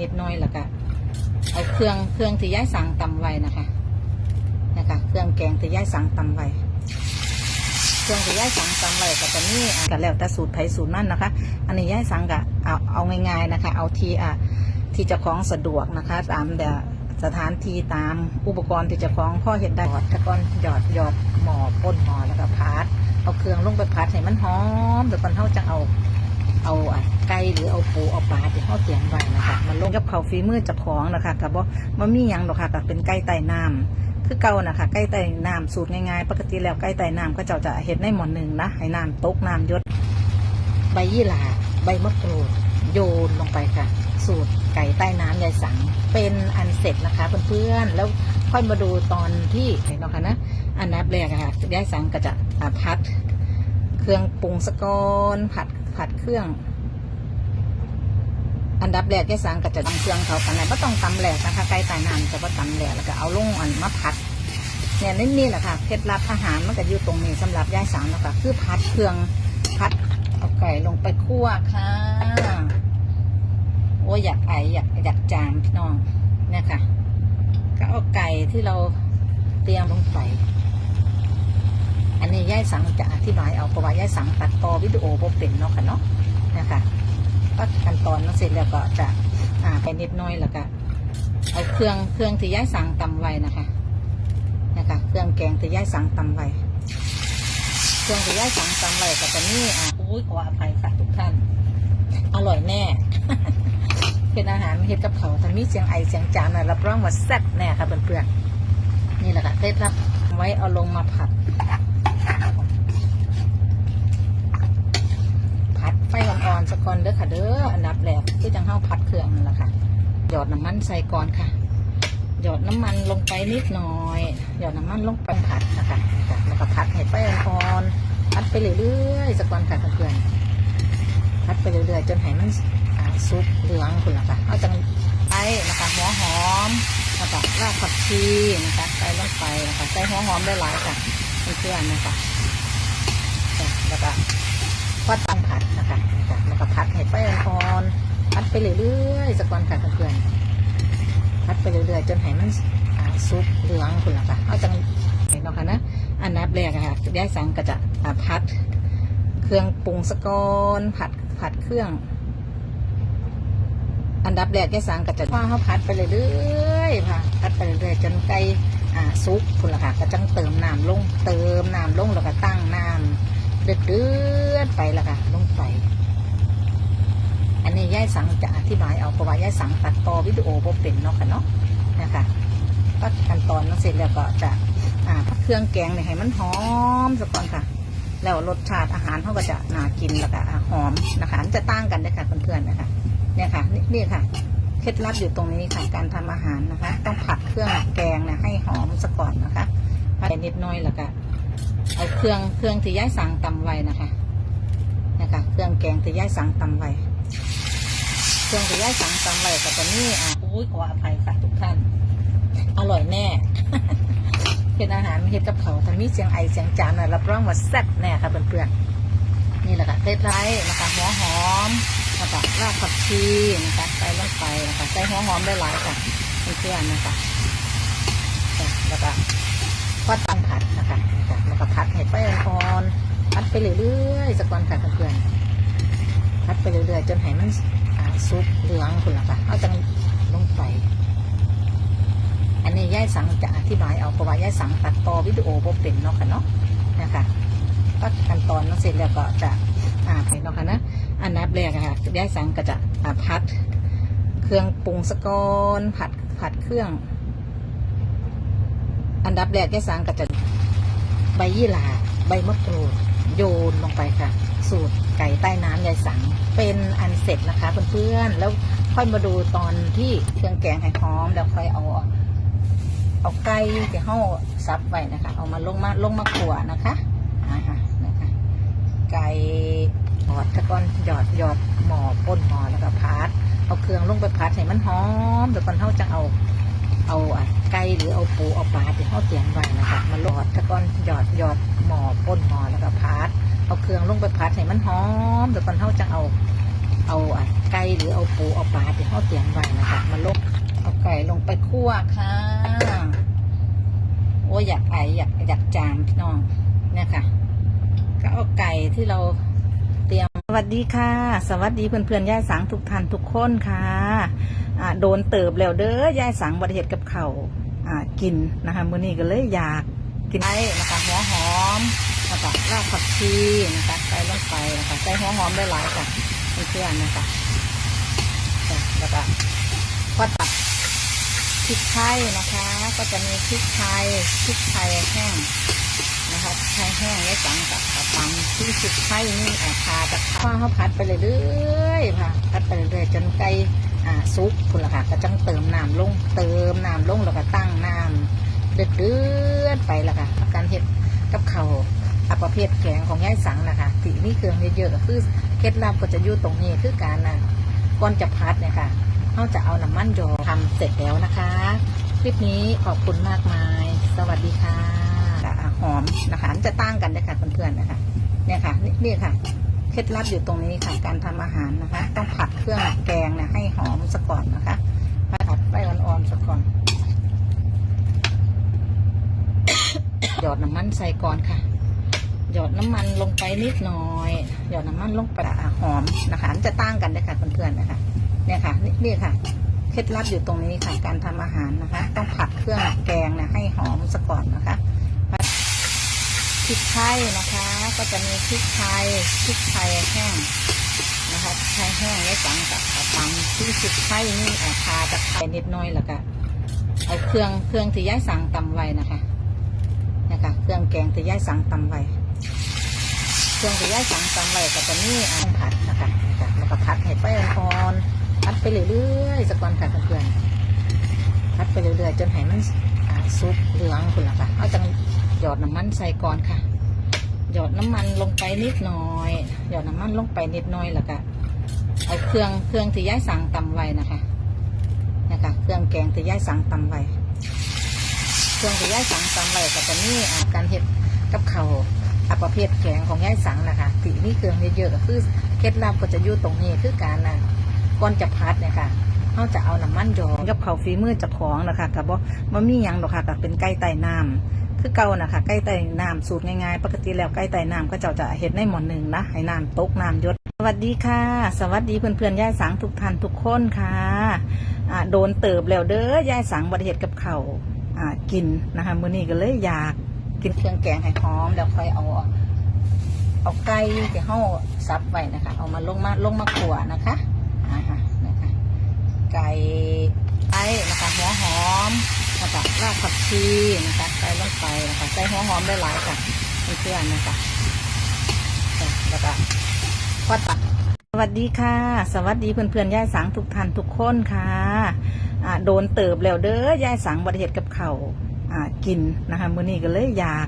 นิดน้อยแล้วก็เอาเครื่องเครื่องที่ย้ายสั่งตำไว้นะคะนะคะเครื่องแกงที่ย้ายสั่งตำไว้เครื่องที่ย้ายสั่งตำไว้ก็จะนี่อะก็แล้วแต่สูตรไผสูตรมันนะคะ อันนี้ย้ายสั่งก็เอาเอาง่ายๆนะคะ เอาที่อะที่จะคล้องสะดวกนะคะ ตามแต่สถานที่ตามอุปกรณ์ที่จะคล้องพ่อเห็นได้หยอดตะกอนหยอดหยอดหมอป้นหมอแล้วก็พัดเอาเครื่องลงไปพัดให้มันหอมแต่ก่อนเขาจะเอา เอาไก่หรือเอาปูเอาปลาที่เขาเตรียมไว้นะคะมันลงกับเขาฝีมือจับของนะคะกับว่ามันมีหยังหรอกค่ะกับเป็นไก่ไต่น้ำคือเก่านะคะไก่ไต่น้ำสูตรง่ายๆ ปกติแล้วไก่ไต่น้ำก็เจ้าจะเห็ดในหมอนหนึ่งนะให้น้ำตกน้ำหยศใบยี่หร่าใบมะกรูดโยนลงไปค่ะ สูตรไก่ใต้น้ำยายสังเป็นอันเสร็จนะคะเพื่อนๆแล้วค่อยมาดูตอนที่เห็นเนาะค่ะนะอันนับแรกค่ะยายสังก็จะอะพัด เครื่องปรุงสะกอนผัด ผัดเครื่อง อันดับแรกแกสังก็จะตำเครื่องเขากันนะก็ต้องตำแหลกนะคะไก่ตายน้ำจะว่าตำแหลกแล้วก็เอาลงอันมาผัดเนี่ยนี่นี่แหละค่ะเคล็ดลับอาหารมันก็อยู่ตรงนี้สำหรับย่ายสังนะคะคือผัดเครื่องผัดเอาไก่ลงไปคั่วค่ะโอ้อยากไออยากอยากจามพี่น้องเนี่ยค่ะก็เอาไก่ที่เราเตรียมลงไป อันนี้ย่ายสังจะอธิบายเอาเพราะว่าย่ายสังตัดต่อวิดีโอบ่เป็นเนาะค่ะเนาะนะคะก็ขั้นตอนนั้นเสร็จแล้วก็จะอ่าไปนิดน้อยแล้วก็เอาเครื่องเครื่องที่ย่ายสังตำไว้นะคะนะคะเครื่องแกงที่ย่ายสังตำไว้เครื่องที่ย่ายสังตำไว้ก็จะนี่อ่าอุ้ยขออภัยค่ะทุกท่าน อร่อยแน่เป็นอาหารเฮ็ดกับเขาวถ้ามีเสียงไอเสียงจามนะรับรองว่าแซ่บแน่ค่ะเพื่อนๆนี่แหละค่ะเคล็ดลับไว้เอาลงมาผัด ผัดไฟอ่อนๆ สักก่อนเด้อค่ะ เด้ออันดับแรกคือจังเฮาผัดเครื่องนั่นแหละค่ะ หยอดน้ำมันใส่ก่อนค่ะ หยอดน้ำมันลงไปนิดหน่อย หยอดน้ำมันลงไปผัดนะคะแล้วก็ผัดให้ไฟอ่อนผัดไปเรื่อยๆสักก่อนค่ะเพื่อนๆผัดไปเรื่อยๆจนให้มันอ่าสุกเหลืองคุณละค่ะเอาจังไปนะคะหัวหอมแล้วก็รากผักชีนะคะใส่ลงไปนะคะใส่หัวหอมได้หลายค่ะเพื่อนๆนะคะแล้วก็ก็ตำผัดนะคะน ผัดให้ไฟอ่อนผัดไปเรื่อยๆสักวันค่ะเพื่อนๆผัดไปเรื่อยๆจนให้มันอ่าสุกเหลืองคุณล่ะค่ะเอาจังเห็นเนาะค่ะนะอันนับแรกค่ะยายสังก็จะผัด เครื่องปรุงสะกอนผัดผัดเครื่อง อันดับแรกยายสังก็จะว่าเขาผัดไปเรื่อยๆค่ะผัดไปเรื่อยๆจนไก่อ่าสุกคุณล่ะค่ะก็จังเติมน้ำลงเติมน้ำลงแล้วก็ตั้งน้ำเดือดเดือดไปและค่ะลงไป อันนี้ย่ายสังจะอธิบายเอาเพราะว่าย่ายสังตัดต่อวิดีโอบ่เป็นเนาะค่ะเนาะนะคะก็ขั้นตอนนั้นเสร็จแล้วก็จะอ่าเครื่องแกงเนี่ยให้มันหอมสักก่อนค่ะ แล้วรสชาติอาหารเขาก็จะน่ากินแล้วก็หอมนะคะมันจะต่างกันเลยค่ะเพื่อนๆนะคะเนี่ยค่ะนี่นี่ค่ะเคล็ดลับอยู่ตรงนี้ค่ะการทำอาหารนะคะ ต้องผัดเครื่องแกงเนี่ยให้หอมสักก่อนนะคะผัดนิดหน้อยแล้วก็เอาเครื่องเครื่องที่ย้ายสั่งตำไว้นะคะ นะคะ เครื่องแกงที่ย้ายสั่งตำไว้ เครื่องที่ย้ายสั่งตำไว้ก็จะนี่อะอุ้ยขออภัยค่ะทุกท่าน อร่อยแน่เป็นอาหารเฮ็ดกับเขาวถ้ามีเสียงไอเสียงจามนะรับรองว่าแซ่บแน่ค่ะเพื่อนๆนี่แหละค่ะเคล็ดลับนะคะหัวหอมแล้วก็รากผักชีนะคะใส่ลงไปนะคะใส่หัวหอมได้หลายค่ะเพื่อนๆนะคะแล้วก็ก็ตำผัดนะคะนแล้วก็ผัดให้ไฟอ่อนผัดไปเรื่อยๆสักวันค่ะเพื่อนๆผัดไปเรื่อยๆจนให้มัน สุกเหลืองคุณล่ะค่ะเอาจังลงไป อันนี้ย่ายสังจะอธิบายเอาเพราะว่าย่ายสังตัดต่อวิดีโอบ่เป็นเนาะค่ะเนาะนะคะก็ขั้นตอนเนั้นเสร็จแล้วก็จะอ่าไปเนาะค่ะนะอันนับแรกค่ะย่ายสังก็จะอ่าผัด เครื่องปรุงสะกอนผัดผัดเครื่อง อันดับแรกแกสังก็จะใบยี่หร่าใบมะกรูดโยนลงไปค่ะ สูตรไก่ใต้น้ำยายสัง เป็นอันเสร็จนะคะเพื่อนๆแล้วค่อยมาดูตอนที่เครื่องแกงให้หอมแล้วค่อยเอาเอาไก่ที่ห่อซับไว้นะคะ เอามาลงมาลงมาขัวนะคะอ่าฮะนะคะไก่หอดตะกอนหยอดหยอดหมอป้นหมอแล้วก็พัดเอาเครื่องลงไปพัดให้มันหอมเดี๋ยวก่อนเขาจะเอาเอาไก่หรือเอาปูเอาปลาที่เขาเตรียมไว้นะคะมาหลอดตะกอนหยอดหยอดหมอป้นหมอแล้วก็พัด เอาเครื่องลงไปพัดให้มันหอมเดี๋ยวก่อนเขาจะเอา เอาไก่หรือเอาปูเอาปลาที่เขาเตรียมไว้นะคะมาลงเอาไก่ลงไปคั่วค่ะ โอ้อยากไออยากอยากจามพี่น้องเนี่ยค่ะ ก็เอาไก่ที่เราเตรียมสวัสดีค่ะ สวัสดีเพื่อนเพื่อนๆย่ายสังทุกท่านทุกคนค่ะอ่าโดนเติบแล้วเด้อย่ายสังบริเหตุกับเขาอ่ากินนะคะมื้อนี้ก็เลยอยากกินไอ้นะคะหัวหอม แล้วก็รากผักชีนะคะใส่ลงไปนะคะใส่หัวหอมได้หลายค่ะเพื่อนๆนะคะจ้ะแล้วก็ก็ตัดพริกไทยนะคะ ก็จะมีพริกไทยพริกไทยแห้งนะคะใช้แห้งไว้สังกับตำที่สุดไข่นี่อ่าคาตะข้าเขาผัดไปเรื่อยๆค่ะผัดไปเรื่อยๆจนไก่อ่าสุกคุณล่ะค่ะก็จังเติมน้ำลงเติมน้ำลงแล้วก็ตั้งน้ำเดือดๆไปละค่ะการเห็ดกับเขา อัประเภทแกงของยายสังนะคะที่มีเครื่องเยอะๆก็คือเคล็ดลับก็จะอยู่ตรงนี้คือการนะก่อนจะพัดเนี่ยค่ะเขาจะเอาน้ำมันยอทำเสร็จแล้วนะคะ คลิปนี้ขอบคุณมากมาย สวัสดีค่ะหอมนะคะอันจะตั้งกันเลยค่ะเพื่อนๆนะคะเนี่ยค่ะนี่นี่ค่ะเคล็ดลับอยู่ตรงนี้ค่ะ การทำอาหารนะคะ ต้องผัดเครื่องแกงเนี่ยให้หอมซะก่อนนะคะผัดไฟอ่อนๆซะก่อนหยอดน้ำมันใส่ก่อนค่ะ หยอดน้ำมันลงไปนิดหน่อย หยอดน้ำมันลงไปอะหอมนะคะอันจะตั้งกันเลยค่ะเพื่อนๆนะคะเนี่ยค่ะนี่นี่ค่ะเคล็ดลับอยู่ตรงนี้ค่ะการทำอาหารนะคะ ต้องผัดเครื่องแกงเนี่ยให้หอมซะก่อนนะคะผัดพริกไทยนะคะ ก็จะมีพริกไทยพริกไทยแห้งนะคะพริกไทยแห้งไว้สังกับตำที่พริกไทยนี่อะคาตะไคร้นิดหน้อยแล้วก็เอาเครื่องเครื่องที่ย้ายสั่งตำไว้นะคะนะคะ เครื่องแกงที่ย้ายสั่งตำไว้ เครื่องที่ย้ายสั่งตำไว้ก็จะมีอ่างผัดนะคะแล้วก็ผัดให้ไฟอ่อนพัดไปเรื่อยๆสักวันค่ะเพื่อนๆพัดไปเรื่อยๆจนให้มันซุปเหลืองคุณล่ะค่ะเอาจังหยอดน้ำมันใส่ก่อนค่ะ หยอดน้ำมันลงไปนิดหน่อย หยอดน้ำมันลงไปนิดหน่อยแล้วก็เอาเครื่องเครื่องที่ย้ายสั่งตำไว้นะคะนะคะ เครื่องแกงที่ย้ายสั่งตำไว้เครื่องที่ย้ายสั่งตำไว้ก็จะมีอ่าการเห็ดกับเขาว อัประเภทแกงของย้ายสังนะคะที่มีเครื่องเยอะๆก็คือเคล็ดลับก็จะอยู่ตรงนี้คือการนะก่อนจะพัดเนี่ยค่ะเขาจะเอาน้ำมันยองกับเขาวฝีมือจากของนะคะกับว่ามันมีหยังดอกค่ะกับเป็นไก่ไต่น้ำคือเก่านะคะไก่ไต่น้ำสูตรง่ายๆ ปกติแล้วไก่ไต่น้ำก็จ้าจะเห็ดในหมอนหนึ่งนะให้น้ำตกน้ำยศสวัสดีค่ะ สวัสดีเพื่อนๆย่ายสังทุกท่านทุกคนค่ะอ่าโดนเติบแล้วเด้อย่ายสังบริเหตุกับเขาวอ่ากินนะคะมื้อนี้ก็เลยอยาก กินเครื่องแกงให้หอมแล้วค่อยเอาเอาไก่ที่เฮาซับไว้นะคะ เอามาลงมาลงมาขัวนะคะอ่าฮะนะคะไก่ไอ้นะคะหัวหอมนะคะรากผักชีนะคะใส่ลงไปนะคะใส่หัวหอมได้หลายค่ะเพื่อนๆนะคะจ้ะแล้วก็พอตัดสวัสดีค่ะ สวัสดีเพื่อนๆย่ายสังทุกท่านทุกคนค่ะอ่าโดนเติบแล้วเด้อย่ายสังบริเหตุกับเขา่า กินนะคะมื้อนี้ก็เลยอยาก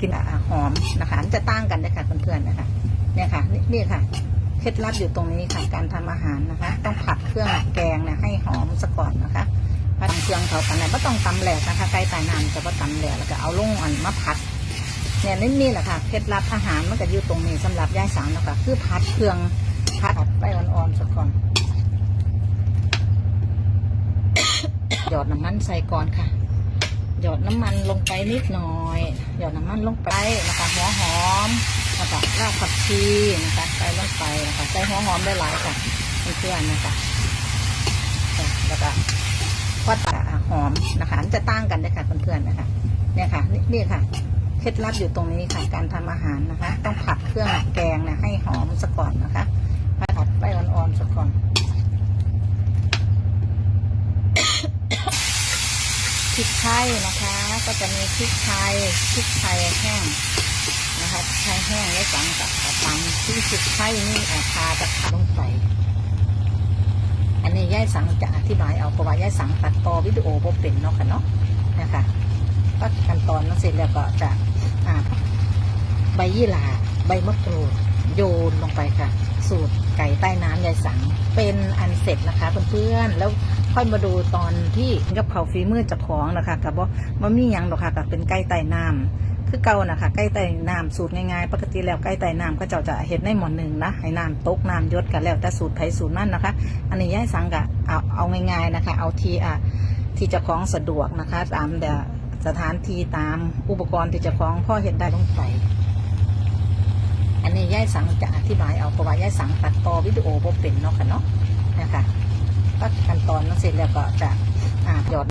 กินอหอมนะคะอันจะตั้งกันเลยค่ะเพื่อนๆนะคะเนี่ยค่ะนี่ค่ะเคล็ดลับอยู่ตรงนี้ค่ะ การทำอาหารนะคะต้องผัดเครื่องแกงเนี่ยให้หอมซะก่อนนะคะผัดเครื่องเขากันเนี่ยไม่ต้องตำแหลกนะคะไก่ตายน้ำจะว่าตำแหลกแล้วก็เอาลงอันมาผัดเนี่ยนี่นี่แหละค่ะเคล็ดลับอาหารมันก็อยู่ตรงนี้สำหรับย่ายสามนะคะคือผัดเครื่องผัดไปอ่อนๆซะก่อนหยอดน้ำมันใส่ก่อนค่ะ หยอดน้ำมันลงไปนิดหน่อย หยอดน้ำมันลงไปนะคะหัวหอมนะคะรากผักชีนะคะใส่ลงไปนะคะใส่หัวหอมได้หลายค่ะเพื่อนๆนะคะจ้ะแล้วก็พอตัดอะหอมนะคะอันจะตั้งกันเลยค่ะเพื่อนๆนะคะ เนี่ยค่ะนี่ค่ะเคล็ดลับอยู่ตรงนี้ค่ะ การทำอาหารนะคะ ต้องผัดเครื่องแกงนี่ยให้หอมซะก่อนนะคะผัดไฟอ่อนๆซะก่อน พ ริกไทยนะคะ ก็จะมีพริกไทยพริกไทยแห้งนะคะพริกไทยแห้งไว้สังกับตำที่พริกไทยนี่อาคาตะไคร้ลงไปอันนี้ย่ายสังจะอธิบายเอาเพราะว่าย่ายสังตัดต่อวิดีโอบ่เป็นเนาะค่ะเนาะนะคะก็ขั้นตอนนั้นเสร็จแล้วก็จะใบยี่หร่าใบมะกรูด โยนลงไปค่ะ สูตรไก่ใต้น้ำยายสัง เป็นอันเสร็จนะคะเพื่อนๆแล้วค่อยมาดูตอนที่กับเขาวฝีมือจากของนะคะกับว่ามันมีหยังหรอกค่ะกับเป็นไก่ไต่น้ำคือเก่านะคะใกล้ไต่น้ำสูตรง่ายๆ ปกติแล้วใกล้ไต่น้ำก็เจ้าจะเห็ดในหมอนหนึ่งนะให้น้ำตกน้ำยศกันแล้วแต่สูตรไผสูตรมันนะคะ อันนี้ย่ายสังกะเอาเอาง่ายๆนะคะ เอาทีอะที่จะคล้าของสะดวกนะคะ ตามแต่สถานที่ตามอุปกรณ์ที่จะคล้าของพ่อเห็ดได้ต้องไป อันนี้ย่ายสังจะอธิบายเอาเพราะว่าย่ายสังตัดต่อวิดีโอบ่เป็นเนาะค่ะเนาะนะคะก็ขั้นตอนนั้นเสร็จแล้วก็จะอ่าหยอด